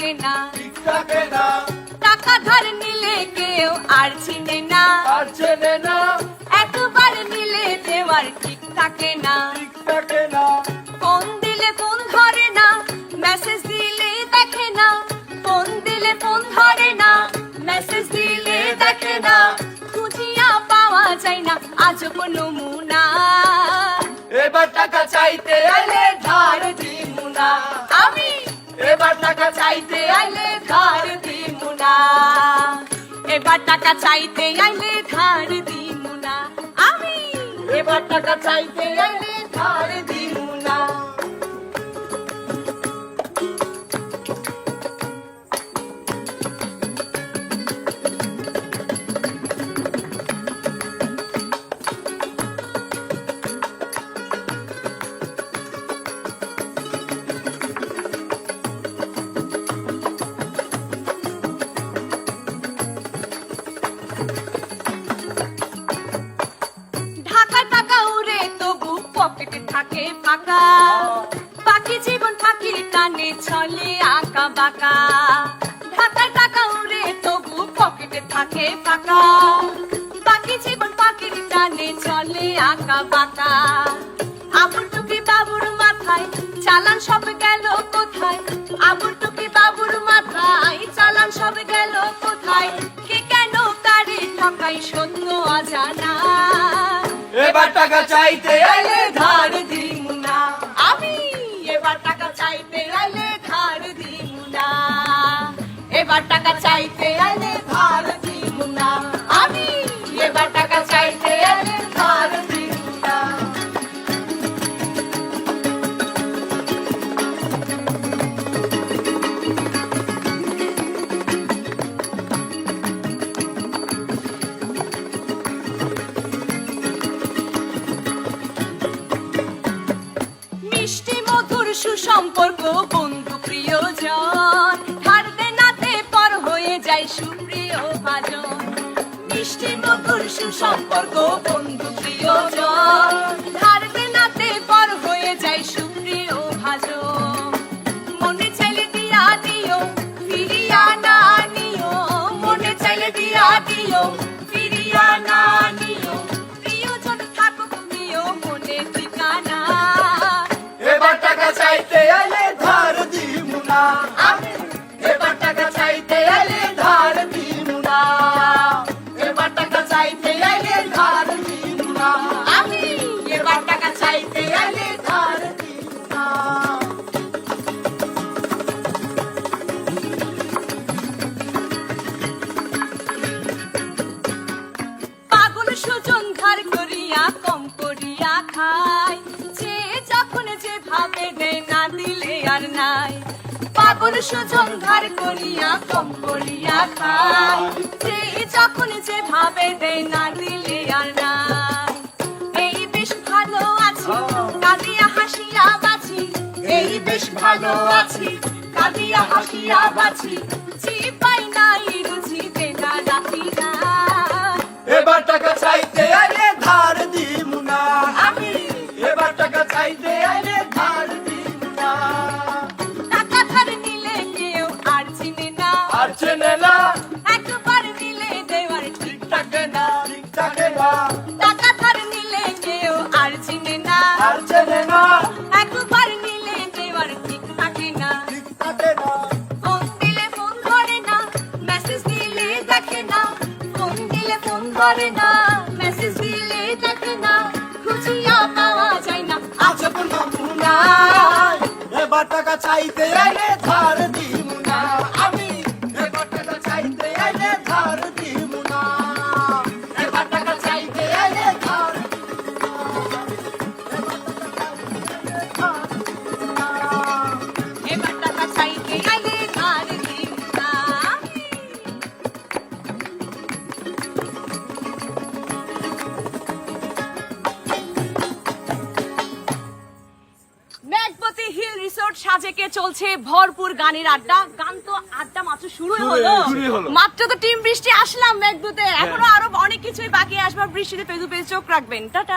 থাকে না। থাকে না। টাকা ধার নিলে কেউ আর চিনে না। আর চেনে না। একবার নিলে দেওয়ার ঠিক থাকে না। ঠিক থাকে না। ফোন দিলে ফোন ধরে না মেসেজ দিলে দেখে না। ফোন দিলে ফোন ধরে না মেসেজ দিলে দেখে না। খুঁজিয়া পাওয়া যায় না আজ কোনো মুনা। এবার টাকা চাইতে আইলে ধার দিমু না। এবার টাকা চাইতে আইলে ধার দিমু না এবার টাকা চাইতে ধার আমি এবার টাকা চাইতে আইলে ধার থাকে ফাঁকা। বাকি জীবন ফাঁকির টানে চলে আঁকা, বাঁকা। টাকা উড়ে তবু পকেটে থাকে ফাঁকা। বাকি জীবন টানে আঁকা, বাঁকা। আবুর টুকি বাবুর মাথায়, চালান সব গেল কোথায়? আবুর টুকি বাবুর মাথায়, চালান সব গেল কোথায়? কে কেন তারে ঠকাই সত্য অজানা? এবার টাকা চাইতে আইলে চাইতে আইলে ধার দিমু না। এবার টাকা চাইতে সুপ্রিয় ভাজন, মিষ্টি মধুর সুসম্পর্ক বন্ধু প্রিয়জন হারতে নাতে পর হয়ে যায় সুপ্রিয় ভাজন। মনে চাইলে দিয়া দিও, ফিরিয়া না নিও। মনে চাইলে দিয়া দিও, ফিরিয়া না নিও। প্রিয়জন থাকুক নিও মনে ঠিকানা। এবার টাকা চাইতে সুজন ধার করিয়া কম করিয়া খায়। যে যখন যে ভাবে দেয় না দিলে আর নাই। পাগল সুজন ধার করিয়া কম করিয়া খায়। যে যখন যে ভাবে দেয় না দিলে আর নাই। এই বেশ ভালো আছি, কাঁদিয়া হাসিয়া বাঁচি। এই বেশ ভালো আছি, কাঁদিয়া হাসিয়া বাঁচি। জি এবার টাকা চাইতে আইলে ধার দিমু না। আমি। এবার টাকা চাইতে আইলে ধার দিমু না। টাকা ধার নিলে কেউ আর চিনে না। আর চিনে না। একবার নিলে দেওয়ার ঠিক থাকে না। ঠিক থাকে না। টাকা ধার নিলে কেউ আর চিনে না। আর চেনে ধরে না। মেসেজ দিলে দেখে না। খুঁজিয়া পাওয়া যায় না। আজ কোনো মুনা এবার টাকা চাইতে আইলে ধার সাজেকে চলছে ভরপুর গানের আড্ডা। গান তো আড্ডা মাত্র শুরু হলো। মাত্র তো টিম বৃষ্টি আসলাম মেঘদূতে। এখনও আরও অনেক কিছুই বাকি আসবার বৃষ্টিতে পেজু পেজ চোখ রাখবেন। টাটা।